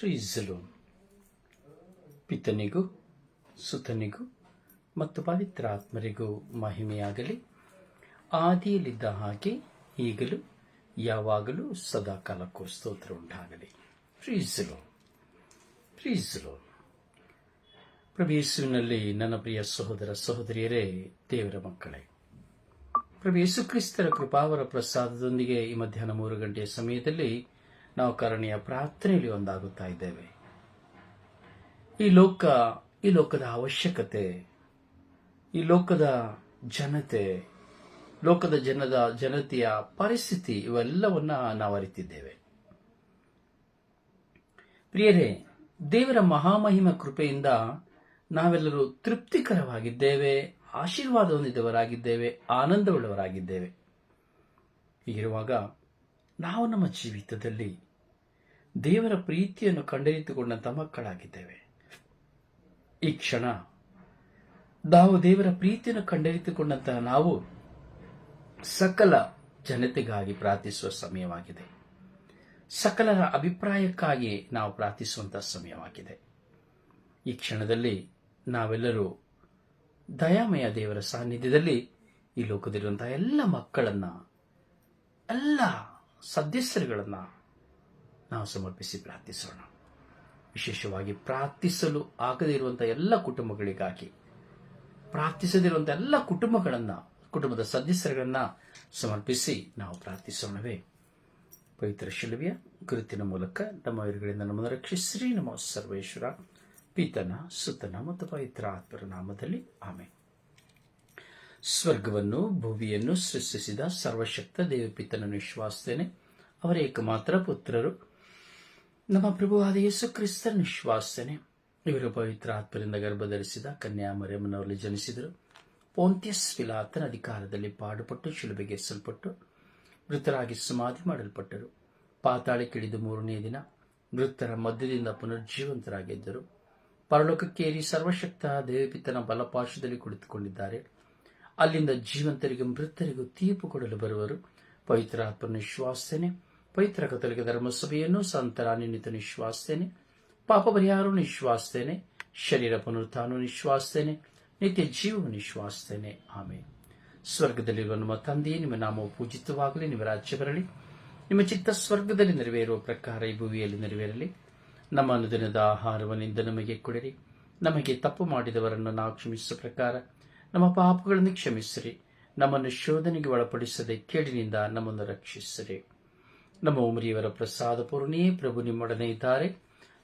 ಪ್ರೀಸಲು ಪಿತನಿಗೂ, ಸುತನಿಗೂ ಮತ್ತು ಪವಿತ್ರಾತ್ಮರಿಗೂ ಮಹಿಮೆಯಾಗಲಿ. ಆದಿಯಲ್ಲಿದ್ದ ಹಾಗೆ ಈಗಲೂ, ಯಾವಾಗಲೂ ಸದಾಕಾಲಕ್ಕೂ ಸ್ತೋತ್ರ ಉಂಟಾಗಲಿ. ಪ್ರೀಸಲು ಪ್ರೀಸಲು. ಪ್ರಭೇಸುವಿನಲ್ಲಿ ನನ್ನ ಪ್ರಿಯ ಸಹೋದರ ಸಹೋದರಿಯರೇ, ದೇವರ ಮಕ್ಕಳೇ. ಪ್ರಭು ಕ್ರಿಸ್ತರ ಕೃಪಾವರ ಪ್ರಸಾದದೊಂದಿಗೆ ಈ ಮಧ್ಯಾಹ್ನ ಮೂರು ಗಂಟೆಯ ಸಮಯದಲ್ಲಿ ನಾವು ಕರುಣೆಯ ಪ್ರಾರ್ಥನೆಯಲ್ಲಿ ಒಂದಾಗುತ್ತಾ ಇದ್ದೇವೆ. ಈ ಲೋಕ, ಈ ಲೋಕದ ಅವಶ್ಯಕತೆ, ಈ ಲೋಕದ ಜನತೆ, ಲೋಕದ ಜನದ, ಜನತೆಯ ಪರಿಸ್ಥಿತಿ ಇವೆಲ್ಲವನ್ನ ನಾವು ಅರಿತಿದ್ದೇವೆ. ಪ್ರಿಯರೇ, ದೇವರ ಮಹಾಮಹಿಮ ಕೃಪೆಯಿಂದ ನಾವೆಲ್ಲರೂ ತೃಪ್ತಿಕರವಾಗಿದ್ದೇವೆ ಆಶೀರ್ವಾದ ಹೊಂದಿದವರಾಗಿದ್ದೇವೆ ಆನಂದವುಳ್ಳವರಾಗಿದ್ದೇವೆ. ಹೀಗಿರುವಾಗ ನಾವು ನಮ್ಮ ಜೀವಿತದಲ್ಲಿ ದೇವರ ಪ್ರೀತಿಯನ್ನು ಕಂಡರಿತುಕೊಂಡಂಥ ಮಕ್ಕಳಾಗಿದ್ದೇವೆ. ಈ ಕ್ಷಣ ನಾವು ದೇವರ ಪ್ರೀತಿಯನ್ನು ಕಂಡರಿತುಕೊಂಡಂತಹ ನಾವು ಸಕಲ ಜನತೆಗಾಗಿ ಪ್ರಾರ್ಥಿಸುವ ಸಮಯವಾಗಿದೆ. ಸಕಲರ ಅಭಿಪ್ರಾಯಕ್ಕಾಗಿ ನಾವು ಪ್ರಾರ್ಥಿಸುವಂತಹ ಸಮಯವಾಗಿದೆ. ಈ ಕ್ಷಣದಲ್ಲಿ ನಾವೆಲ್ಲರೂ ದಯಾಮಯ ದೇವರ ಸಾನ್ನಿಧ್ಯದಲ್ಲಿ ಈ ಲೋಕದಲ್ಲಿರುವಂತಹ ಎಲ್ಲ ಮಕ್ಕಳನ್ನ, ಎಲ್ಲ ಸದಸ್ಯರುಗಳನ್ನ ನಾವು ಸಮರ್ಪಿಸಿ ಪ್ರಾರ್ಥಿಸೋಣ ವಿಶೇಷವಾಗಿ ಪ್ರಾರ್ಥಿಸಲು ಆಗದೇ ಇರುವಂಥ ಎಲ್ಲ ಕುಟುಂಬಗಳಿಗಾಗಿ ಪ್ರಾರ್ಥಿಸದಿರುವಂಥ ಎಲ್ಲ ಕುಟುಂಬಗಳನ್ನ, ಕುಟುಂಬದ ಸದಸ್ಯರುಗಳನ್ನ ಸಮರ್ಪಿಸಿ ನಾವು ಪ್ರಾರ್ಥಿಸೋಣವೇ. ಪವಿತ್ರ ಶಿಲುವೆಯ ಗುರುತಿನ ಮೂಲಕ ನಮ್ಮ ವೈರುಗಳಿಂದ ನಮ್ಮನ್ನು ರಕ್ಷಿಸ್ರಿ. ನಮ್ಮ ಸರ್ವೇಶ್ವರ, ಪಿತನ, ಸುತನ ಮತ್ತು ಪವಿತ್ರ ಆತ್ಮರ ನಾಮದಲ್ಲಿ ಆಮೆ ಸ್ವರ್ಗವನ್ನು, ಭೂಮಿಯನ್ನು ಸೃಷ್ಟಿಸಿದ ಸರ್ವಶಕ್ತ ದೇವಪಿತನನ್ನು ವಿಶ್ವಾಸಿಸ್ತೇನೆ ಅವರ ಏಕಮಾತ್ರ ಪುತ್ರರು. ನಮ್ಮ ಪ್ರಭುವಾದ ಯೇಸು ಕ್ರಿಸ್ತನ ವಿಶ್ವಾಸನೆ. ಇವರು ಪವಿತ್ರ ಆತ್ಮರಿಂದ ಗರ್ಭಧರಿಸಿದ ಕನ್ಯಾ ಮರಿಯಮ್ಮನವರಲ್ಲಿ ಜನಿಸಿದರು. ಪೋಂತ್ಯಸ್ ವಿಲಾತನ ಅಧಿಕಾರದಲ್ಲಿ ಪಾಡುಪಟ್ಟು, ಶಿಲುಬೆಗೆ ಎಸಲ್ಪಟ್ಟು ಮೃತರಾಗಿ ಸಮಾಧಿ ಮಾಡಲ್ಪಟ್ಟರು. ಪಾತಾಳಕ್ಕಿಳಿದು ಮೂರನೇ ದಿನ ಮೃತರ ಮಧ್ಯದಿಂದ ಪುನರ್ಜೀವಂತರಾಗಿದ್ದರು ಪರಲೋಕಕ್ಕೇರಿ ಸರ್ವಶಕ್ತ ದೇವಪಿತನ ಬಲಪಾಶದಲ್ಲಿ ಕುಳಿತುಕೊಂಡಿದ್ದಾರೆ. ಅಲ್ಲಿಂದ ಜೀವಂತರಿಗೂ ಮೃತರಿಗೂ ತೀರ್ಪು ಕೊಡಲು ಬರುವರು. ಪವಿತ್ರ ಆತ್ಮನ ವಿಶ್ವಾಸನೆ. ಪವಿತ್ರ ಕಥಲಿಕ ಧರ್ಮಸಭೆಯನ್ನು ಸಂತರ ನಿನ್ನಿತ ನಿಶ್ವಾಸ್ತೇನೆ ಪಾಪ ಪರಿಹಾರ ನಿಶ್ವಾಸ್ತೇನೆ ಶರೀರ ಪುನರುತ್ಥಾನ ನಿಶ್ವಾಸ್ತೇನೆ ನಿತ್ಯ ಜೀವ ನಿಶ್ವಾಸ್ತೇನೆ ಆಮೇಲೆ ಸ್ವರ್ಗದಲ್ಲಿರುವ ನಮ್ಮ ತಂದೆಯೇ, ನಿಮ್ಮ ನಾಮವು ಪೂಜಿತವಾಗಲಿ, ನಿಮ್ಮ ರಾಜ್ಯ ಬರಲಿ. ನಿಮ್ಮ ಚಿತ್ತ ಸ್ವರ್ಗದಲ್ಲಿ ನೆರವೇರುವ ಪ್ರಕಾರ ಈ ಭೂಮಿಯಲ್ಲಿ ನೆರವೇರಲಿ. ನಮ್ಮ ಅನುದಿನದ ಆಹಾರವನ್ನಿಂದ ನಮಗೆ ಕೊಡಿರಿ. ನಮಗೆ ತಪ್ಪು ಮಾಡಿದವರನ್ನು ನಾವು ಕ್ಷಮಿಸುವ ಪ್ರಕಾರ ನಮ್ಮ ಪಾಪಗಳನ್ನು ಕ್ಷಮಿಸಿರಿ. ನಮ್ಮನ್ನು ಶೋಧನೆಗೆ ಒಳಪಡಿಸದೆ ಕೇಳಿನಿಂದ ನಮ್ಮನ್ನು ರಕ್ಷಿಸಿರಿ. ನಮ್ಮ ಉಮರಿಯವರ ಪ್ರಸಾದ ಪೂರ್ಣಿಯೇ ಪ್ರಭು ನಿಮ್ಮೊಡನೆ ಇದ್ದಾರೆ.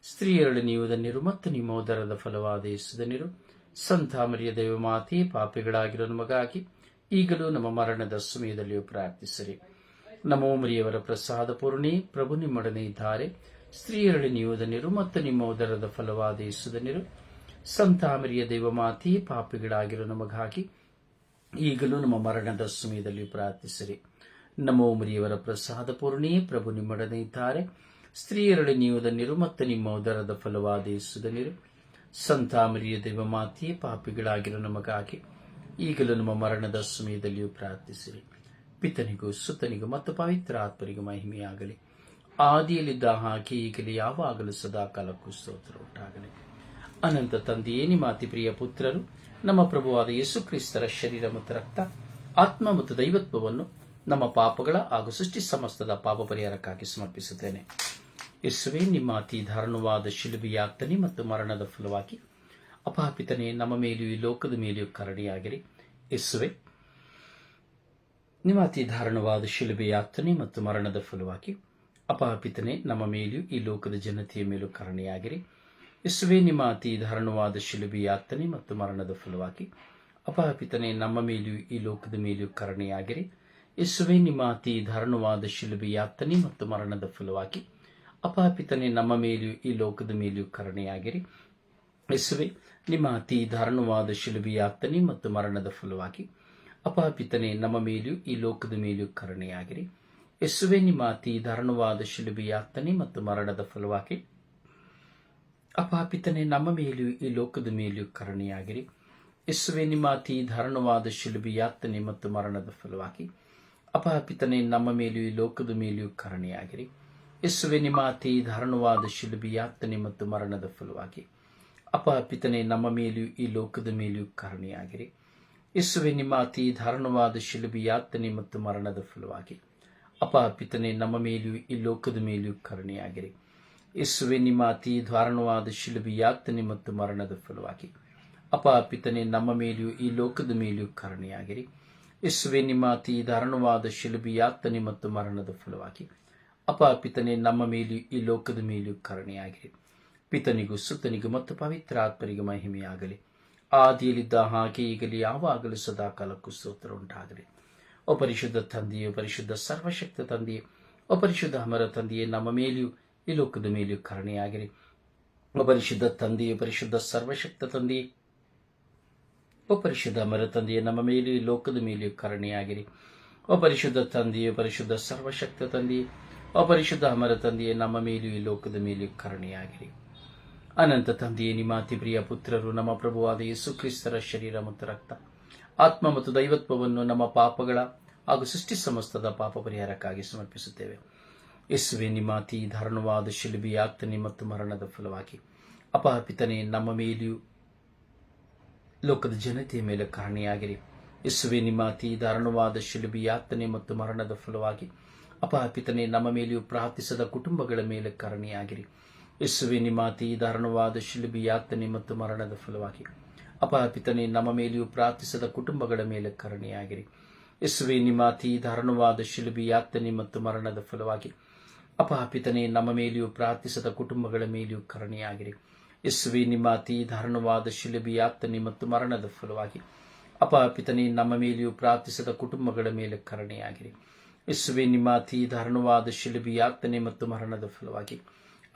ಸ್ತ್ರೀಯರಳು ನೀವು ಧನ್ಯರು ಮತ್ತು ನಿಮ್ಮ ಉದರದ ಫಲವಾದ ಯೇಸುಧನ್ಯರು ಸಂತಾಮರಿಯ ಮರಿಯ ದೇವಮಾತೆ ಪಾಪಿಗಳಾಗಿರೋ ನಮಗಾಗಿ ಈಗಲೂ ನಮ್ಮ ಮರಣದ ಸಮಯದಲ್ಲಿಯೂ ಪ್ರಾರ್ಥಿಸಿರಿ. ನಮ್ಮ ಉಮರಿಯವರ ಪ್ರಸಾದ ಪೂರ್ಣಿ ಪ್ರಭು ನಿಮ್ಮೊಡನೆ ಇದ್ದಾರೆ. ಸ್ತ್ರೀಯರಳು ನೀವು ಮತ್ತು ನಿಮ್ಮ ಉದರದ ಫಲವಾದ ಯೇಸುಧನ್ಯರು ಸಂತಾಮರಿಯ ದೇವಮಾತೆ ಪಾಪಿಗಳಾಗಿರೋ ನಮಗಾಗಿ ಈಗಲೂ ನಮ್ಮ ಮರಣದ ಸಮಯದಲ್ಲಿ ಪ್ರಾರ್ಥಿಸಿರಿ. ನಮೋ ಮರಿಯವರ ಪ್ರಸಾದ ಪೂರ್ಣಿ, ಪ್ರಭು ನಿಮ್ಮೊಡನೆ ಇದ್ದಾರೆ. ಸ್ತ್ರೀಯರಳಿ ನೀವು ಧನ್ಯರು ಮತ್ತು ನಿಮ್ಮ ಉದರದ ಫಲವಾದ ಯೇಸುಧನ್ಯರು ಸಂತಾಮರಿಯ ದೇವಮಾತೆಯೇ ಪಾಪಿಗಳಾಗಿರೋ ನಮಗಾಗಿ ಈಗಲೂ ನಮ್ಮ ಮರಣದ ಸಮಯದಲ್ಲಿಯೂ ಪ್ರಾರ್ಥಿಸಿರಿ. ಪಿತನಿಗೂ ಸುತನಿಗೂ ಮತ್ತು ಪವಿತ್ರ ಆತ್ಮರಿಗೂ ಮಹಿಮೆಯಾಗಲಿ. ಆದಿಯಲ್ಲಿದ್ದ ಹಾಗೆ ಈಗಲೇ ಯಾವಾಗಲೂ ಸದಾ ಕಾಲಕ್ಕೂ ಸ್ತೋತ್ರ ಉಂಟಾಗಲಿ. ಅನಂತ ತಂದೆಯೇ, ನಿಮ್ಮ ಅತಿ ಪ್ರಿಯ ಪುತ್ರರು, ನಮ್ಮ ಪ್ರಭುವಾದ ಯೇಸು ಕ್ರಿಸ್ತರ ಶರೀರ ಮತ್ತು ರಕ್ತ, ಆತ್ಮ ಮತ್ತು ದೈವತ್ವವನ್ನು ನಮ್ಮ ಪಾಪಗಳ ಹಾಗೂ ಸೃಷ್ಟಿ ಸಮಸ್ತದ ಪಾಪ ಪರಿಹಾರಕ್ಕಾಗಿ ಸಮರ್ಪಿಸುತ್ತೇನೆ. ಯೇಸುವೆ, ನಿಮ್ಮ ಅತಿ ದಾರುಣವಾದ ಶಿಲುಬಿಯಾಗ್ತನೆ ಮತ್ತು ಮರಣದ ಫಲವಾಗಿ ಅಪಹಾಪಿತನೇ, ನಮ್ಮ ಮೇಲೆಯೂ ಈ ಲೋಕದ ಮೇಲೆಯೂ ಕರಡಿಯಾಗಿರಿ. ಯೇಸುವೆ, ನಿಮ್ಮ ಅತಿ ಶಿಲುಬಿಯಾಗ್ತನೆ ಮತ್ತು ಮರಣದ ಫಲವಾಗಿ ಅಪಾಪಿತನೆ ನಮ್ಮ ಮೇಲೆಯೂ ಈ ಲೋಕದ ಜನತೆಯ ಮೇಲೂ ಕರಣೆಯಾಗಿರಿ ಯೇಸುವೆ, ನಿಮ್ಮ ಅತಿ ಶಿಲುಬಿಯಾಗ್ತನೆ ಮತ್ತು ಮರಣದ ಫಲವಾಗಿ ಅಪಾಪಿತನೆ ನಮ್ಮ ಮೇಲೆಯೂ ಈ ಲೋಕದ ಮೇಲೆಯೂ ಕರುಣೆಯಾಗಿರಿ ಯೇಸುವೆ, ನಿಮ್ಮ ಅತಿ ದಾರುಣವಾದ ಶಿಲುಬೆ ಯಾತನೆ ಮತ್ತು ಮರಣದ ಫಲವಾಗಿ ಅಪಾಪಿತನೆ, ನಮ್ಮ ಮೇಲೆಯೂ ಈ ಲೋಕದ ಮೇಲೆಯೂ ಕರುಣೆಯಾಗಿರಿ. ಯೇಸುವೆ, ನಿಮ್ಮ ಅತಿ ಧಾರಣವಾದ ಶಿಲುಬೆ ಯಾತನೆ ಮತ್ತು ಮರಣದ ಫಲವಾಗಿ ಅಪಾಪಿತನೆ, ನಮ್ಮ ಮೇಲೆಯೂ ಈ ಲೋಕದ ಮೇಲೆಯೂ ಕರುಣೆಯಾಗಿರಿ. ಯೇಸುವೆ, ನಿಮ್ಮ ಅತಿ ಧಾರಣವಾದ ಶಿಲುಬೆ ಯಾತನೆ ಮತ್ತು ಮರಣದ ಫಲವಾಗಿ ಅಪಾಪಿತನೆ, ನಮ್ಮ ಮೇಲೆಯೂ ಈ ಲೋಕದ ಮೇಲೆಯೂ ಕರುಣೆಯಾಗಿರಿ. ಯೇಸುವೆ, ನಿಮ್ಮ ಅತಿ ಧಾರಣವಾದ ಶಿಲುಬೆ ಯಾತನೆ ಮತ್ತು ಮರಣದ ಫಲವಾಗಿ ಅಪಾಪಿತನೆ ನಮ್ಮ ಮೇಲೆಯೂ ಈ ಲೋಕದ ಮೇಲೆಯೂ ಕರುಣೆಯಾಗಿರಿ. ಯೇಸುವೆ, ನಿಮ್ಮ ಅತಿ ಧಾರಣವಾದ ಶಿಲುಬಿ ಯಾತನೆ ಮತ್ತು ಮರಣದ ಫಲವಾಗಿ. ಅಪ ಪಿತನೆ ನಮ್ಮ ಮೇಲೆಯೂ ಈ ಲೋಕದ ಮೇಲೆಯೂ ಕಾರಣಿಯಾಗಿರಿ. ಯೇಸುವೆ, ನಿಮ್ಮ ಅತಿ ಧಾರಣವಾದ ಶಿಲುಬಿ ಯಾತನೆ ಮತ್ತು ಮರಣದ ಫಲವಾಗಿ. ಅಪ ಪಿತನೆ ನಮ್ಮ ಮೇಲೆಯೂ ಈ ಲೋಕದ ಮೇಲೆಯೂ ಕರುಣೆಯಾಗಿರಿ. ಯೇಸುವೆ, ನಿಮ್ಮ ಅತಿ ಧಾರಣವಾದ ಶಿಲುಬಿ ಯಾತನೆ ಮತ್ತು ಮರಣದ ಫಲವಾಗಿ. ಅಪ ಪಿತನೆ ನಮ್ಮ ಮೇಲೆಯೂ ಈ ಲೋಕದ ಮೇಲೆಯೂ ಕರುಣೆಯಾಗಿರಿ. ಯೇಸುವೆ, ನಿಮ್ಮ ಅತಿ ಧಾರಣವಾದ ಶಿಲುಬಿಯಾತನೆ ಮತ್ತು ಮರಣದ ಫಲವಾಗಿ. ಅಪ ಪಿತನೆ, ನಮ್ಮ ಮೇಲೆಯೂ ಈ ಲೋಕದ ಮೇಲೆಯೂ ಕರುಣೆಯಾಗಿರಿ ಪಿತನಿಗೂ ಸುತ್ತನಿಗೂ ಮತ್ತು ಪವಿತ್ರ ಆತ್ಮನಿಗೂ ಮಹಿಮೆಯಾಗಲಿ. ಆದಿಯಲ್ಲಿದ್ದ ಹಾಗೆ ಈಗಲಿ, ಯಾವಾಗಲೂ ಸದಾ ಕಾಲಕ್ಕೂ ಸ್ತೋತ್ರ ಉಂಟಾಗಲಿ. ಅಪರಿಶುದ್ಧ ಪರಿಶುದ್ಧ ತಂದೆಯೇ, ಪರಿಶುದ್ಧ ಸರ್ವಶಕ್ತ ತಂದೆಯೇ ಅಪರಿಶುದ್ಧ ಪರಿಶುದ್ಧ ಅಮರ ತಂದೆಯೇ, ನಮ್ಮ ಮೇಲೆಯೂ ಈ ಲೋಕದ ಮೇಲೆಯೂ ಕರುಣೆಯಾಗಿರಿ ಅಪರಿಶುದ್ಧ ಪರಿಶುದ್ಧ ತಂದೆಯೇ, ಪರಿಶುದ್ಧ ಸರ್ವಶಕ್ತ ತಂದೆಯೇ ಪರಿಶುದ್ಧ ಮರತಂದೆಯೇ ನಮ್ಮ ಮೇಲೆ ಲೋಕದ ಮೇಲೆಯೂ ಕರುಣೆಯಾಗಿರಿ. ಓ ಪರಿಶುದ್ಧ ತಂದೆಯೇ, ಪರಿಶುದ್ಧ ಸರ್ವಶಕ್ತ ತಂದೆಯೇ ಅಪರಿಶುದ್ಧ ಪರಿಶುದ್ಧ ಅಮರ ತಂದೆಯೇ, ನಮ್ಮ ಮೇಲೆಯೂ ಈ ಲೋಕದ ಮೇಲೆಯೂ ಕರುಣೆಯಾಗಿರಿ. ಅನಂತ ತಂದೆಯೇ, ನಿಮ್ಮ ಅತಿ ಪ್ರಿಯ ಪುತ್ರರು, ನಮ್ಮ ಪ್ರಭುವಾದ ಯೇಸು ಕ್ರಿಸ್ತರ ಶರೀರ ಮತ್ತು ರಕ್ತ, ಆತ್ಮ ಮತ್ತು ದೈವತ್ವವನ್ನು ನಮ್ಮ ಪಾಪಗಳ ಹಾಗೂ ಸೃಷ್ಟಿ ಸಮಸ್ತದ ಪಾಪ ಪರಿಹಾರಕ್ಕಾಗಿ ಸಮರ್ಪಿಸುತ್ತೇವೆ. ಯೇಸುವೆ, ನಿಮ್ಮ ಅತಿ ಧಾರಣವಾದ ಶಿಲುಬಿ ಮತ್ತು ಮರಣದ ಫಲವಾಗಿ ಅಪಹಪಿತನೆ, ನಮ್ಮ ಮೇಲೆಯೂ ಲೋಕದ ಜನತೆಯ ಮೇಲೆ ಕಾರಣಿಯಾಗಿರಿ. ಯೇಸುವೆ, ನಿಮ್ಮ ಅತಿ ದಾರುಣವಾದ ಶಿಲುಬಿ, ಯಾತನೆ ಮತ್ತು ಮರಣದ ಫಲವಾಗಿ ಅಪಾಪಿತನೆ ನಮ್ಮ ಮೇಲೆಯೂ ಪ್ರಾರ್ಥಿಸದ ಕುಟುಂಬಗಳ ಮೇಲೆ ಕಾರಣಿಯಾಗಿರಿ. ಯೇಸುವೆ, ನಿಮ್ಮ ಅತಿ ದಾರುಣವಾದ ಶಿಲುಬಿ, ಯಾತನೆ ಮತ್ತು ಮರಣದ ಫಲವಾಗಿ ಅಪಾಪಿತನೆ ನಮ್ಮ ಮೇಲೆಯೂ ಪ್ರಾರ್ಥಿಸದ ಕುಟುಂಬಗಳ ಮೇಲೆ ಕರಣಿಯಾಗಿರಿ. ಯೇಸುವೆ, ನಿಮ್ಮ ಅತಿ ದಾರುಣವಾದ ಶಿಲುಬಿ, ಯಾತನೆ ಮತ್ತು ಮರಣದ ಫಲವಾಗಿ ಅಪಾಪಿತನೆ ನಮ್ಮ ಮೇಲೆಯೂ ಪ್ರಾರ್ಥಿಸದ ಕುಟುಂಬಗಳ ಮೇಲೆಯೂ ಕರುಣೆಯಾಗಿರಿ. ಯೇಸುವೆ, ನಿಮ್ಮ ಅತಿ ದಾರುಣವಾದ ಶಿಲುಬಿ ಯಾತನೆ ಮತ್ತು ಮರಣದ ಫಲವಾಗಿ. ಅಪಾಪಿತನಿ ನಮ್ಮ ಮೇಲೆಯೂ ಪ್ರಾರ್ಥಿಸದ ಕುಟುಂಬಗಳ ಮೇಲೆ ಕರುಣೆಯಾಗಿರಿ. ಯೇಸುವೆ, ನಿಮ್ಮ ಅತಿ ದಾರುಣವಾದ ಶಿಲುಬಿ ಯಾತನೆ ಮತ್ತು ಮರಣದ ಫಲವಾಗಿ.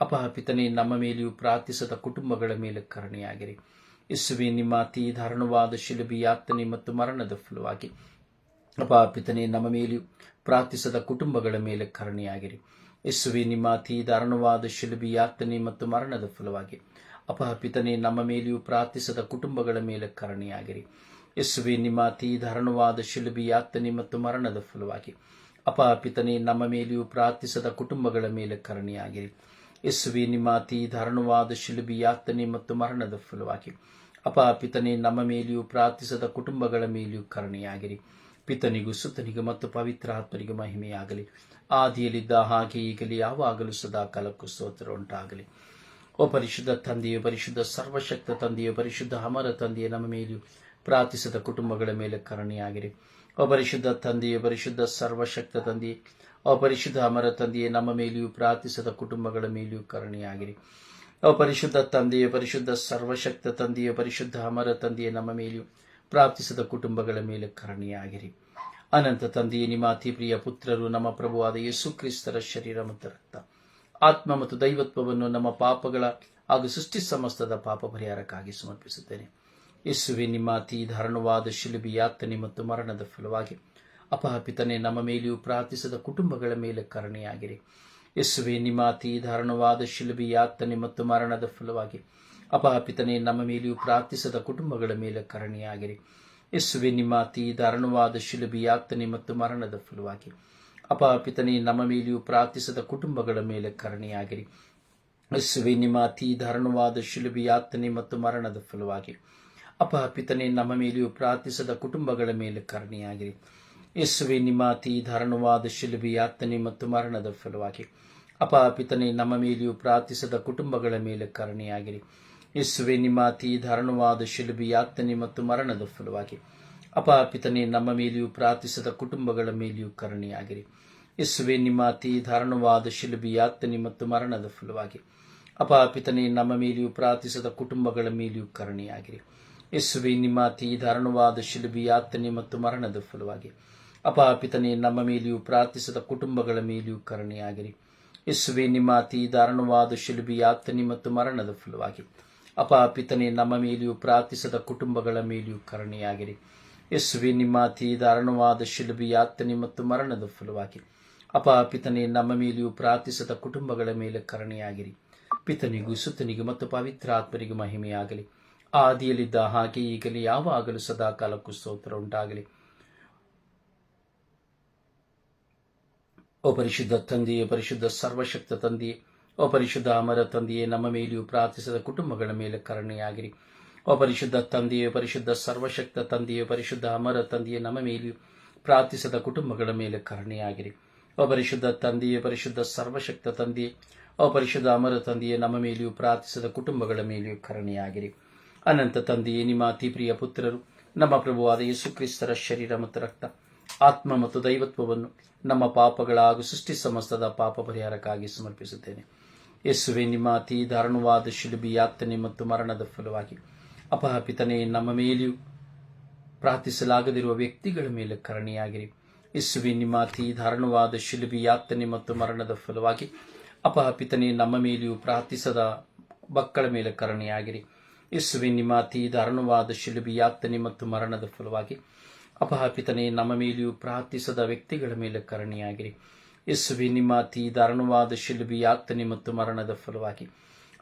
ಅಪಹಪಿತನೆ ನಮ್ಮ ಮೇಲೆಯೂ ಪ್ರಾರ್ಥಿಸದ ಕುಟುಂಬಗಳ ಮೇಲೆ ಕರುಣೆಯಾಗಿರಿ. ಯೇಸುವೆ, ನಿಮ್ಮ ಅತಿ ದಾರುಣವಾದ ಶಿಲುಬಿ ಯಾತನೆ ಮತ್ತು ಮರಣದ ಫಲವಾಗಿ. ಅಪಹಪಿತನೆ ನಮ್ಮ ಮೇಲೆಯೂ ಪ್ರಾರ್ಥಿಸದ ಕುಟುಂಬಗಳ ಮೇಲೆ ಕರುಣೆಯಾಗಿರಿ. ಯೇಸುವೆ ನಿಮ್ಮ ಅತಿ ದಾರುಣವಾದ ಶಿಲುಬಿ, ಯಾತನೆ ಮತ್ತು ಮರಣದ ಫಲವಾಗಿ. ಅಪಹಪಿತನೆ ನಮ್ಮ ಮೇಲೆಯೂ ಪ್ರಾರ್ಥಿಸದ ಕುಟುಂಬಗಳ ಮೇಲೆ ಕರಣಿಯಾಗಿರಿ. ಯೇಸುವೆ ನಿಮ್ಮ ಅತಿ ದಾರುಣವಾದ ಶಿಲುಬಿ, ಯಾತನೆ ಮತ್ತು ಮರಣದ ಫಲವಾಗಿ. ಅಪಹಪಿತನೆ ನಮ್ಮ ಮೇಲೆಯೂ ಪ್ರಾರ್ಥಿಸದ ಕುಟುಂಬಗಳ ಮೇಲೆ ಕರಣಿಯಾಗಿರಿ. ಯೇಸುವೆ ನಿಮ್ಮ ಅತಿ ದಾರುಣವಾದ ಶಿಲುಬಿ, ಯಾತನೆ ಮತ್ತು ಮರಣದ ಫಲವಾಗಿ. ಅಪಹಪಿತನೆ ನಮ್ಮ ಮೇಲೆಯೂ ಪ್ರಾರ್ಥಿಸದ ಕುಟುಂಬಗಳ ಮೇಲೆಯೂ ಕರುಣೆಯಾಗಿರಿ. ಪಿತನಿಗೂ ಸುತನಿಗೂ ಮತ್ತು ಪವಿತ್ರ ಆತ್ಮನಿಗೂ ಮಹಿಮೆಯಾಗಲಿ. ಆದಿಯಲ್ಲಿದ್ದ ಹಾಗೆ ಈಗಲೇ ಯಾವಾಗಲೂ ಸದಾ ಕಾಲಕ್ಕೂ ಸ್ತೋತ್ರ ಉಂಟಾಗಲಿ ಓ ಪರಿಶುದ್ಧ ತಂದೆಯು, ಪರಿಶುದ್ಧ ಸರ್ವಶಕ್ತ ತಂದೆಯು, ಪರಿಶುದ್ಧ ಅಮರ ತಂದೆಯ, ನಮ್ಮ ಮೇಲೆಯೂ ಪ್ರಾರ್ಥಿಸದ ಕುಟುಂಬಗಳ ಮೇಲೆ ಕರುಣೆಯಾಗಿರಿ. ಓ ಪರಿಶುದ್ಧ ತಂದೆಯು, ಪರಿಶುದ್ಧ ಸರ್ವಶಕ್ತ ತಂದೆಯೇ, ಓ ಪರಿಶುದ್ಧ ಅಮರ ತಂದೆಯೇ, ನಮ್ಮ ಮೇಲೆಯೂ ಪ್ರಾರ್ಥಿಸದ ಕುಟುಂಬಗಳ ಮೇಲೆಯೂ ಕರುಣೆಯಾಗಿರಿ. ಓ ಪರಿಶುದ್ಧ ತಂದೆಯು, ಪರಿಶುದ್ಧ ಸರ್ವಶಕ್ತ ತಂದೆಯು, ಪರಿಶುದ್ಧ ಅಮರ ತಂದೆಯೇ, ನಮ್ಮ ಮೇಲೆಯೂ ಪ್ರಾರ್ಥಿಸದ ಕುಟುಂಬಗಳ ಮೇಲೆ ಕರುಣೆಯಾಗಿರಿ. ಅನಂತ ತಂದೆಯೇ, ನಿಮ್ಮ ಅತಿ ಪ್ರಿಯ ಪುತ್ರರು, ನಮ್ಮ ಪ್ರಭುವಾದ ಯೇಸು ಕ್ರಿಸ್ತರ ಶರೀರ ಮತ್ತು ರಕ್ತ. ಆತ್ಮ ಮತ್ತು ದೈವತ್ವವನ್ನು ನಮ್ಮ ಪಾಪಗಳ ಹಾಗೂ ಸೃಷ್ಟಿ ಸಮಸ್ತದ ಪಾಪ ಪರಿಹಾರಕ್ಕಾಗಿ ಸಮರ್ಪಿಸುತ್ತೇನೆ. ಯೇಸುವೆ, ನಿಮ್ಮ ಅತಿ ಧಾರಣವಾದ ಶಿಲುಬಿ ಯಾತನೆ ಮತ್ತು ಮರಣದ ಫಲವಾಗಿ ಅಪಹಪಿತನೆ ನಮ್ಮ ಮೇಲೆಯೂ ಪ್ರಾರ್ಥಿಸದ ಕುಟುಂಬಗಳ ಮೇಲೆ ಕರುಣೆಯಾಗಿರಿ. ಯಸುವೆ, ನಿಮ್ಮ ಅತಿ ಧಾರಣವಾದ ಶಿಲುಬಿ ಯಾತನೆ ಮತ್ತು ಮರಣದ ಫಲವಾಗಿ ಅಪಹಪಿತನೆ ನಮ್ಮ ಮೇಲೆಯೂ ಪ್ರಾರ್ಥಿಸದ ಕುಟುಂಬಗಳ ಮೇಲೆ ಕರಣಿಯಾಗಿರಿ. ಯೇಸುವೆ, ನಿಮ್ಮ ಅತಿ ದಾರುಣವಾದ ಶಿಲುಬಿ ಯಾತನೆ ಮತ್ತು ಮರಣದ ಫಲವಾಗಿ. ಅಪಾಪಿತನೇ, ನಮ್ಮ ಮೇಲೆಯೂ ಪ್ರಾರ್ಥಿಸದ ಕುಟುಂಬಗಳ ಮೇಲೆ ಕರಣಿಯಾಗಿರಿ. ಯೇಸುವೆ, ನಿಮ್ಮ ಅತಿ ದಾರುಣವಾದ ಶಿಲುಬಿ ಯಾತನೆ ಮತ್ತು ಮರಣದ ಫಲವಾಗಿ. ಅಪಹಪಿತನೆ ನಮ್ಮ ಮೇಲೆಯೂ ಪ್ರಾರ್ಥಿಸದ ಕುಟುಂಬಗಳ ಮೇಲೆ ಕರಣಿಯಾಗಿರಿ. ಯೇಸುವೆ, ನಿಮ್ಮ ಅತಿ ದಾರುಣವಾದ ಶಿಲುಬಿ ಯಾತನೆ ಮತ್ತು ಮರಣದ ಫಲವಾಗಿ. ಅಪಾಪಿತನೇ, ನಮ್ಮ ಮೇಲೆಯೂ ಪ್ರಾರ್ಥಿಸದ ಕುಟುಂಬಗಳ ಮೇಲೆ ಕರುಣೆಯಾಗಿರಿ. ಯೇಸುವೆ, ನಿಮ್ಮ ಅತಿ ದಾರುಣವಾದ ಶಿಲುಬಿ ಮತ್ತು ಮರಣದ ಫಲವಾಗಿ. ಅಪಾಪಿತನೇ ನಮ್ಮ ಮೇಲೆಯೂ ಪ್ರಾರ್ಥಿಸದ ಕುಟುಂಬಗಳ ಮೇಲೆಯೂ ಕರುಣೆಯಾಗಿರಿ. ಯೇಸುವೆ, ನಿಮ್ಮ ಅತಿ ದಾರುಣವಾದ ಶಿಲುಬಿ ಮತ್ತು ಮರಣದ ಫಲವಾಗಿ. ಅಪಾಪಿತನೇ ನಮ್ಮ ಮೇಲೆಯೂ ಪ್ರಾರ್ಥಿಸದ ಕುಟುಂಬಗಳ ಮೇಲೆಯೂ ಕರುಣೆಯಾಗಿರಿ. ಯೇಸುವೆ, ನಿಮ್ಮ ಅತಿ ದಾರುಣವಾದ ಶಿಲುಬಿ ಯಾತನೆ ಮತ್ತು ಮರಣದ ಫಲವಾಗಿ. ಅಪಾಪಿತನೇ ನಮ್ಮ ಮೇಲೆಯೂ ಪ್ರಾರ್ಥಿಸದ ಕುಟುಂಬಗಳ ಮೇಲೆಯೂ ಕರುಣೆಯಾಗಿರಿ. ಯೇಸುವೆ, ನಿಮ್ಮ ಅತಿ ದಾರುಣವಾದ ಶಿಲುಬಿ ಮತ್ತು ಮರಣದ ಫಲವಾಗಿ. ಅಪಹಪಿತನೆ ನಮ್ಮ ಮೇಲೆಯೂ ಪ್ರಾರ್ಥಿಸದ ಕುಟುಂಬಗಳ ಮೇಲೆಯೂ ಕರುಣೆಯಾಗಿರಿ. ಯೇಸುವೆ, ನಿಮ್ಮ ಅತಿ ದಾರುಣವಾದ ಶಿಲುಬಿ ಯಾತನೆ ಮತ್ತು ಮರಣದ ಫಲವಾಗಿ. ಅಪಹಪಿತನೆ ನಮ್ಮ ಮೇಲೆಯೂ ಪ್ರಾರ್ಥಿಸದ ಕುಟುಂಬಗಳ ಮೇಲೆ ಕರುಣೆಯಾಗಿರಿ. ಪಿತನಿಗೂ, ಸುತ್ತನಿಗೂ ಮತ್ತು ಪವಿತ್ರ ಆತ್ಮನಿಗೂ ಮಹಿಮೆಯಾಗಲಿ. ಆದಿಯಲ್ಲಿದ್ದ ಹಾಗೆ ಈಗಲೇ, ಯಾವಾಗಲೂ ಸದಾ ಕಾಲಕ್ಕೂ ಸ್ತೋತ್ರ ಉಂಟಾಗಲಿ. ಓ ಪರಿಶುದ್ಧ ತಂದೆಯೇ, ಪರಿಶುದ್ಧ ಸರ್ವಶಕ್ತ ತಂದೆಯೇ ಓ ಪರಿಶುದ್ಧ ಅಮರ ತಂದೆಯೇ ನಮ್ಮ ಮೇಲೆಯೂ ಪ್ರಾರ್ಥಿಸಿದ ಕುಟುಂಬಗಳ ಮೇಲೆ ಕರುಣೆಯಾಗಿರಿ. ಓ ಪರಿಶುದ್ಧ ತಂದೆಯೇ ಪರಿಶುದ್ಧ ಸರ್ವಶಕ್ತ ತಂದೆಯೇ ಪರಿಶುದ್ಧ ಅಮರ ತಂದೆಯೇ ನಮ್ಮ ಮೇಲೆಯೂ ಪ್ರಾರ್ಥಿಸದ ಕುಟುಂಬಗಳ ಮೇಲೆ ಕರುಣೆಯಾಗಿರಿ. ಓ ಪರಿಶುದ್ಧ ತಂದೆಯೇ ಪರಿಶುದ್ಧ ಸರ್ವಶಕ್ತ ತಂದೆಯೇ ಓ ಪರಿಶುದ್ಧ ಅಮರ ತಂದೆಯೇ ನಮ್ಮ ಮೇಲೆಯೂ ಪ್ರಾರ್ಥಿಸದ ಕುಟುಂಬಗಳ ಮೇಲೆಯೂ ಕರುಣೆಯಾಗಿರಿ. ಅನಂತ ತಂದೆಯೇ, ನಿಮ್ಮ ಅತಿ ಪ್ರಿಯ ಪುತ್ರರು, ನಮ್ಮ ಪ್ರಭುವಾದ ಯೇಸು ಕ್ರಿಸ್ತರ ಶರೀರ ಮತ್ತು ರಕ್ತ, ಆತ್ಮ ಮತ್ತು ದೈವತ್ವವನ್ನು ನಮ್ಮ ಪಾಪಗಳ ಹಾಗೂ ಸೃಷ್ಟಿ ಸಮಸ್ತದ ಪಾಪ ಪರಿಹಾರಕ್ಕಾಗಿ ಸಮರ್ಪಿಸುತ್ತೇನೆ. ಯೇಸುವೆ ನಿಮ್ಮ ಅತಿ ದಾರುಣವಾದ ಶಿಲುಬಿ ಯಾತನೆ ಮತ್ತು ಮರಣದ ಫಲವಾಗಿ ಅಪಹಪಿತನೇ, ನಮ್ಮ ಮೇಲೆಯೂ ಪ್ರಾರ್ಥಿಸಲಾಗದಿರುವ ವ್ಯಕ್ತಿಗಳ ಮೇಲೆ ಕರುಣೆಯಾಗಿರಿ. ಯೇಸುವೆ ನಿಮ್ಮ ಅತಿ ದಾರುಣವಾದ ಶಿಲುಬಿ ಯಾತನೆ ಮತ್ತು ಮರಣದ ಫಲವಾಗಿ ಅಪಹಪಿತನೇ, ನಮ್ಮ ಮೇಲೆಯೂ ಪ್ರಾರ್ಥಿಸದ ಮಕ್ಕಳ ಮೇಲೆ ಕರುಣೆಯಾಗಿರಿ. ಯೇಸುವೆ ನಿಮ್ಮ ಅತಿ ದಾರುಣವಾದ ಶಿಲುಬಿ ಯಾತನೆ ಮತ್ತು ಮರಣದ ಫಲವಾಗಿ ಅಪಹಾಪಿತನೇ, ನಮ್ಮ ಮೇಲೆಯೂ ಪ್ರಾರ್ಥಿಸದ ವ್ಯಕ್ತಿಗಳ ಮೇಲೆ ಕರುಣೆಯಾಗಿರಿ. ಯೇಸುವೆ, ನಿಮ್ಮ ಅತಿ ದಾರುಣವಾದ ಶಿಲುಬಿ ಯಾತನೆ ಮತ್ತು ಮರಣದ ಫಲವಾಗಿ.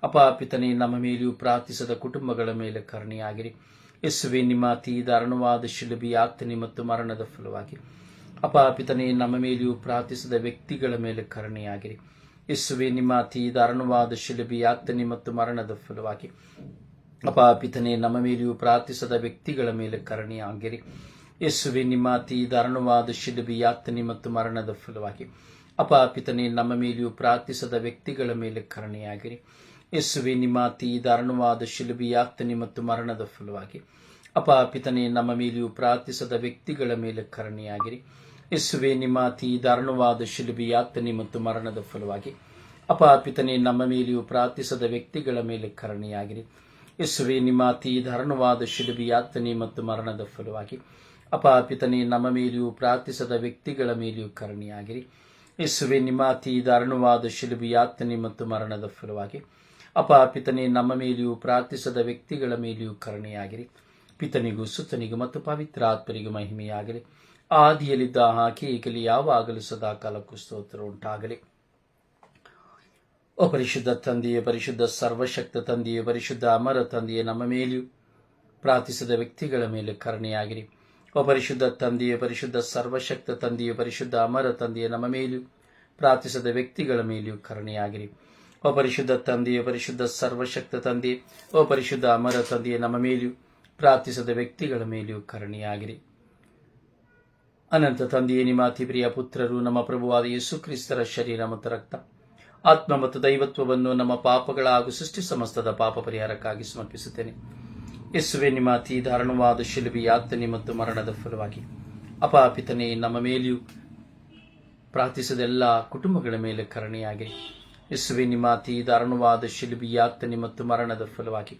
ಅಪಾಪಿತನೇ ನಮ್ಮ ಮೇಲೆಯೂ ಪ್ರಾರ್ಥಿಸದ ಕುಟುಂಬಗಳ ಮೇಲೆ ಕರ್ಣಿಯಾಗಿರಿ. ಯೇಸುವೆ, ನಿಮ್ಮ ಅತಿ ದಾರುಣವಾದ ಶಿಲುಬಿ ಯಾತನೆ ಮತ್ತು ಮರಣದ ಫಲವಾಗಿ. ಅಪಾಪಿತನೇ ನಮ್ಮ ಮೇಲೆಯೂ ಪ್ರಾರ್ಥಿಸದ ವ್ಯಕ್ತಿಗಳ ಮೇಲೆ ಕರುಣೆಯಾಗಿರಿ. ಯೇಸುವೆ, ನಿಮ್ಮ ಅತಿ ದಾರುಣವಾದ ಶಿಲುಬಿ ಯಾತನೆ ಮತ್ತು ಮರಣದ ಫಲವಾಗಿ. ಅಪಾಪಿತನೇ ನಮ್ಮ ಮೇಲೆಯೂ ಪ್ರಾರ್ಥಿಸದ ವ್ಯಕ್ತಿಗಳ ಮೇಲೆ ಕರುಣೆಯಾಗಿರಿ. ಯೇಸುವೆ, ನಿಮ್ಮ ಅತಿ ದಾರುಣವಾದ ಶಿಲುಬಿ ಯಾತನೆ ಮತ್ತು ಮರಣದ ಫಲವಾಗಿ. ಅಪಾಪಿತನೆ ನಮ್ಮ ಮೇಲೆಯೂ ಪ್ರಾರ್ಥಿಸದ ವ್ಯಕ್ತಿಗಳ ಮೇಲೆ ಕರುಣೆಯಾಗಿರಿ. ಯೇಸುವೆ, ನಿಮ್ಮ ಅತಿ ದಾರುಣವಾದ ಶಿಲುಬಿ ಯಾತನೆ ಮತ್ತು ಮರಣದ ಫಲವಾಗಿ. ಅಪಾಪಿತನೆ ನಮ್ಮ ಮೇಲೆಯೂ ಪ್ರಾರ್ಥಿಸದ ವ್ಯಕ್ತಿಗಳ ಮೇಲೆ ಕರುಣೆಯಾಗಿರಿ. ಯೇಸುವೆ, ನಿಮ್ಮ ಅತಿ ದಾರುಣವಾದ ಶಿಲುಬಿ ಯಾತನೆ ಮತ್ತು ಮರಣದ ಫಲವಾಗಿ. ಅಪಾಪಿತನೆ ನಮ್ಮ ಮೇಲೆಯೂ ಪ್ರಾರ್ಥಿಸದ ವ್ಯಕ್ತಿಗಳ ಮೇಲೆ ಕರುಣೆಯಾಗಿರಿ. ಯೇಸುವೆ, ನಿಮ್ಮ ಅತಿ ದಾರುಣವಾದ ಶಿಲುಬಿ ಯಾತನೆ ಮತ್ತು ಮರಣದ ಫಲವಾಗಿ. ಅಪಾಪಿತನೇ, ನಮ್ಮ ಮೇಲೆಯೂ ಪ್ರಾರ್ಥಿಸದ ವ್ಯಕ್ತಿಗಳ ಮೇಲೆಯೂ ಕರುಣೆಯಾಗಿರಿ. ಯೇಸುವೆ, ನಿಮ್ಮ ಅತಿ ದಾರುಣವಾದ ಶಿಲುಬಿ ಯಾತನೆ ಮತ್ತು ಮರಣದ ಫಲವಾಗಿ. ಅಪಾಪಿತನೇ, ನಮ್ಮ ಮೇಲೆಯೂ ಪ್ರಾರ್ಥಿಸದ ವ್ಯಕ್ತಿಗಳ ಮೇಲೆಯೂ ಕರುಣೆಯಾಗಿರಿ. ಪಿತನಿಗೂ ಸುತನಿಗೂ ಮತ್ತು ಪವಿತ್ರ ಆತ್ಮರಿಗೂ ಮಹಿಮೆಯಾಗಲಿ. ಆದಿಯಲ್ಲಿದ್ದ ಹಾಕಿ ಈಗಲಿ ಯಾವಾಗಲೂ ಸದಾ ಕಾಲಕ್ಕೂ ಸ್ತೋತ್ರ ಉಂಟಾಗಲಿ. ಅಪರಿಶುದ್ಧ ಪರಿಶುದ್ಧ ತಂದೆಯೇ, ಪರಿಶುದ್ಧ ಸರ್ವಶಕ್ತ ತಂದೆಯೇ, ಪರಿಶುದ್ಧ ಅಮರ ತಂದೆಯೇ, ನಮ್ಮ ಮೇಲೆಯೂ ಪ್ರಾರ್ಥಿಸದ ವ್ಯಕ್ತಿಗಳ ಮೇಲೆ ಕರುಣೆಯಾಗಿರಿ. ಓ ಪರಿಶುದ್ಧ ತಂದೆಯೇ ಪರಿಶುದ್ಧ, ಸರ್ವಶಕ್ತ ತಂದೆಯೇ ಪರಿಶುದ್ಧ, ಅಮರ ತಂದೆಯ ನಮ್ಮ ಮೇಲೂ ಪ್ರಾರ್ಥಿಸದ ವ್ಯಕ್ತಿಗಳ ಮೇಲೆಯೂ ಕರುಣೆಯಾಗಿರಿ. ಓ ಪರಿಶುದ್ಧ ತಂದೆಯೇ ಪರಿಶುದ್ಧ, ಸರ್ವಶಕ್ತ ತಂದೆ ಓ ಪರಿಶುದ್ಧ ಅಮರ ತಂದೆಯ ನಮ್ಮ ಮೇಲೂ ಪ್ರಾರ್ಥಿಸದ ವ್ಯಕ್ತಿಗಳ ಮೇಲೆಯೂ ಕರುಣೆಯಾಗಿರಿ. ಅನಂತ ತಂದೆಯೇ, ನಿಮ್ಮ ಅತಿ ಪ್ರಿಯ ಪುತ್ರರು, ನಮ್ಮ ಪ್ರಭುವಾದ ಯೇಸು ಕ್ರಿಸ್ತರ ಶರೀರ ಮತ್ತು ರಕ್ತ, ಆತ್ಮ ಮತ್ತು ದೈವತ್ವವನ್ನು ನಮ್ಮ ಪಾಪಗಳ ಹಾಗೂ ಸೃಷ್ಟಿ ಸಮಸ್ತದ ಪಾಪ ಪರಿಹಾರಕ್ಕಾಗಿ ಸಮರ್ಪಿಸುತ್ತೇನೆ. ಯೇಸುವೆ, ನಿಮ್ಮ ಅತಿ ದಾರುಣವಾದ ಶಿಲುಬಿ ಯಾತನೆ ಮತ್ತು ಮರಣದ ಫಲವಾಗಿ ಅಪಾಪಿತನೇ ನಮ್ಮ ಮೇಲೆಯೂ ಪ್ರಾರ್ಥಿಸಿದ ಎಲ್ಲ ಕುಟುಂಬಗಳ ಮೇಲೆ ಕರುಣೆಯಾಗಿರಿ ಯೇಸುವೆ, ನಿಮ್ಮ ಅತಿ ದಾರುಣವಾದ ಶಿಲುಬಿ ಯಾತನೆ ಮತ್ತು ಮರಣದ ಫಲವಾಗಿ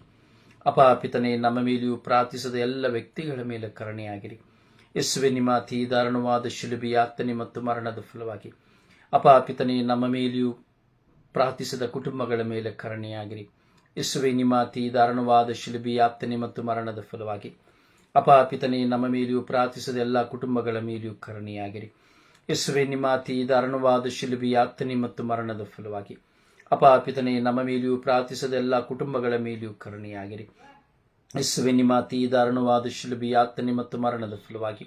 ಅಪಾಪಿತನೇ ನಮ್ಮ ಮೇಲೆಯೂ ಪ್ರಾರ್ಥಿಸಿದ ಎಲ್ಲ ವ್ಯಕ್ತಿಗಳ ಮೇಲೆ ಕರುಣೆಯಾಗಿರಿ. ಯೇಸುವೆ, ನಿಮ್ಮ ಅತಿ ದಾರುಣವಾದ ಶಿಲುಬಿ ಯಾತನೆ ಮತ್ತು ಮರಣದ ಫಲವಾಗಿ ಅಪಾಪಿತನೇ ನಮ್ಮ ಮೇಲೆಯೂ ಪ್ರಾರ್ಥಿಸಿದ ಕುಟುಂಬಗಳ ಮೇಲೆ ಕರುಣೆಯಾಗಿರಿ. ಯೇಸುವೆ ನಿಮಾತಿ ದಾರುಣವಾದ ಶಿಲುಬಿ ಯಾತನೆ ಮತ್ತು ಮರಣದ ಫಲವಾಗಿ. ಅಪಾಪಿತನೇ ನಮ್ಮ ಮೇಲೆಯೂ ಪ್ರಾರ್ಥಿಸಿದ ಎಲ್ಲ ಕುಟುಂಬಗಳ ಮೇಲೆಯೂ ಕರುಣೆಯಾಗಿರಿ. ಇಸುವೆ ನಿಮಾತಿ ದಾರುಣವಾದ ಶಿಲುಬಿ ಯಾತನೆ ಮತ್ತು ಮರಣದ ಫಲವಾಗಿ. ಅಪಾಪಿತನೇ ನಮ್ಮ ಮೇಲೆಯೂ ಪ್ರಾರ್ಥಿಸಿದ ಎಲ್ಲ ಕುಟುಂಬಗಳ ಮೇಲೆಯೂ ಕರುಣೆಯಾಗಿರಿ. ಯೇಸುವೆ ನಿಮಾತಿ ದಾರುಣವಾದ ಶಿಲುಬಿ ಯಾತನೆ ಮತ್ತು ಮರಣದ ಫಲವಾಗಿ.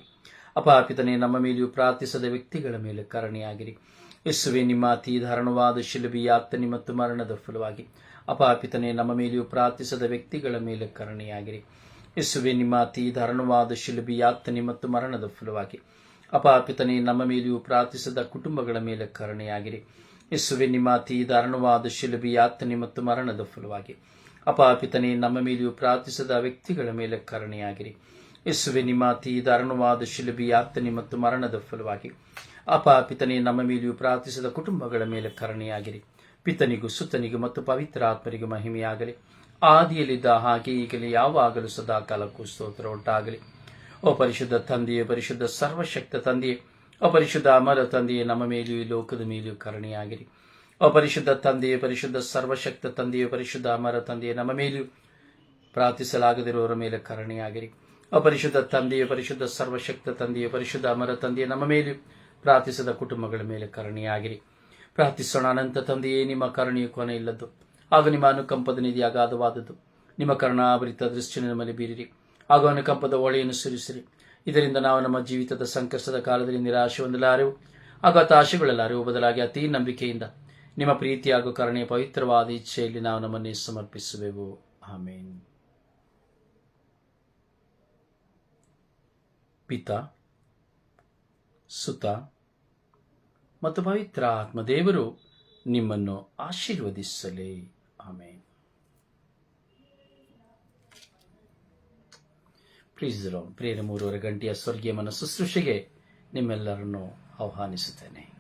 ಅಪಾಪಿತನೆ ನಮ್ಮ ಮೇಲೆಯೂ ಪ್ರಾರ್ಥಿಸದ ವ್ಯಕ್ತಿಗಳ ಮೇಲೆ ಕರುಣೆಯಾಗಿರಿ. ಇಸುವೆ ನಿಮಾತಿ ದಾರುಣವಾದ ಶಿಲುಬಿ ಯಾತನೆ ಮತ್ತು ಮರಣದ ಫಲವಾಗಿ. ಅಪಾಪಿತನೇ, ನಮ್ಮ ಮೇಲೆಯೂ ಪ್ರಾರ್ಥಿಸದ ವ್ಯಕ್ತಿಗಳ ಮೇಲೆ ಕರುಣೆಯಾಗಿರಿ. ಯೇಸುವೆ, ನಿಮ್ಮ ಅತಿ ಶಿಲುಬಿ ಯಾತನೆ ಮತ್ತು ಮರಣದ ಫಲವಾಗಿ. ಅಪಾಪಿತನೇ, ನಮ್ಮ ಮೇಲೆಯೂ ಪ್ರಾರ್ಥಿಸದ ಕುಟುಂಬಗಳ ಮೇಲೆ ಕರುಣೆಯಾಗಿರಿ. ಯೇಸುವೆ, ನಿಮ್ಮ ಅತಿ ಶಿಲುಬಿ ಯಾತನೆ ಮತ್ತು ಮರಣದ ಫಲವಾಗಿ. ಅಪಾಪಿತನೇ, ನಮ್ಮ ಮೇಲೆಯೂ ಪ್ರಾರ್ಥಿಸದ ವ್ಯಕ್ತಿಗಳ ಮೇಲೆ ಕರುಣೆಯಾಗಿರಿ. ಯೇಸುವೆ, ನಿಮ್ಮ ಅತಿ ಶಿಲುಬಿ ಯಾತನೆ ಮತ್ತು ಮರಣದ ಫಲವಾಗಿ. ಅಪಾಪಿತನೇ, ನಮ್ಮ ಮೇಲೆಯೂ ಪ್ರಾರ್ಥಿಸದ ಕುಟುಂಬಗಳ ಮೇಲೆ ಕರುಣೆಯಾಗಿರಿ. ಪಿತನಿಗೂ ಸುತ್ತನಿಗೂ ಮತ್ತು ಪವಿತ್ರ ಆತ್ಮರಿಗೂ ಮಹಿಮೆಯಾಗಲಿ. ಆದಿಯಲ್ಲಿದ್ದ ಹಾಗೆ ಈಗಲೇ ಯಾವಾಗಲೂ ಸದಾ ಕಾಲಕ್ಕೂ ಸ್ತೋತ್ರ ಉಂಟಾಗಲಿ. ಓ ಪರಿಶುದ್ಧ ತಂದೆಯೇ, ಪರಿಶುದ್ಧ ಸರ್ವಶಕ್ತ ತಂದೆಯೇ ಅಪರಿಶುದ್ಧ ಪರಿಶುದ್ಧ ಅಮರ ತಂದೆಯೇ, ನಮ್ಮ ಮೇಲೆಯೂ ಈ ಲೋಕದ ಮೇಲೆಯೂ ಕರುಣೆಯಾಗಿರಿ. ಓ ಪರಿಶುದ್ಧ ತಂದೆಯೇ, ಪರಿಶುದ್ಧ ಸರ್ವಶಕ್ತ ತಂದೆಯೇ, ಪರಿಶುದ್ಧ ಅಮರ ತಂದೆಯೇ, ನಮ್ಮ ಮೇಲೆಯೂ ಪ್ರಾರ್ಥಿಸಲಾಗದಿರುವವರ ಮೇಲೆ ಕರುಣೆಯಾಗಿರಿ. ಅಪರಿಶುದ್ಧ ಪರಿಶುದ್ಧ ತಂದೆಯೇ, ಪರಿಶುದ್ಧ ಸರ್ವಶಕ್ತ ತಂದೆಯೇ, ಪರಿಶುದ್ಧ ಅಮರ ತಂದೆಯೇ, ನಮ್ಮ ಮೇಲೆಯೂ ಪ್ರಾರ್ಥಿಸದ ಕುಟುಂಬಗಳ ಮೇಲೆ ಕರುಣೆಯಾಗಿರಿ. ಪ್ರಾರ್ಥಿಸೋಣ, ಅನಂತ ತಂದೆಯೇ, ನಿಮ್ಮ ಕರುಣೆಯ ಕೊನೆ ಇಲ್ಲದ್ದು ಆಗ ನಿಮ್ಮ ಅನುಕಂಪದ ನಿಧಿ ಅಗಾಧವಾದದ್ದು ನಿಮ್ಮ ಕರುಣಾಭರಿತ ದೃಷ್ಟಿಯನ್ನು ನಮ್ಮಲ್ಲಿ ಬೀರಿರಿ. ಹಾಗೂ ಅನುಕಂಪದ ಒಳೆಯನ್ನು ಸುರಿಸಿರಿ. ಇದರಿಂದ ನಾವು ನಮ್ಮ ಜೀವಿತದ ಸಂಕಷ್ಟದ ಕಾಲದಲ್ಲಿ ನಿರಾಶೆ ಹೊಂದಲಾರೆವು. ಹಾಗೂ ಆತ ಅರಿವು ಬದಲಾಗಿ ಅತಿ ನಂಬಿಕೆಯಿಂದ ನಿಮ್ಮ ಪ್ರೀತಿ ಹಾಗೂ ಕರುಣೆಯ ಪವಿತ್ರವಾದ ಇಚ್ಛೆಯಲ್ಲಿ ನಾವು ನಮ್ಮನ್ನೇ ಸಮರ್ಪಿಸುವೆವು. ಆಮೇನ್. ಪಿತ, ಸುತ ಮತ್ತು ಪವಿತ್ರ ಆತ್ಮದೇವರು ನಿಮ್ಮನ್ನು ಆಶೀರ್ವದಿಸಲಿ. ಆಮೇನ್. ಪ್ಲೀಸ್ ಪ್ರಿಯರ ಮೂರುವರೆ ಗಂಟೆಯ ಸ್ವರ್ಗೀಯ ಮನ ಶುಶ್ರೂಷೆಗೆ ನಿಮ್ಮೆಲ್ಲರನ್ನು ಆಹ್ವಾನಿಸುತ್ತೇನೆ.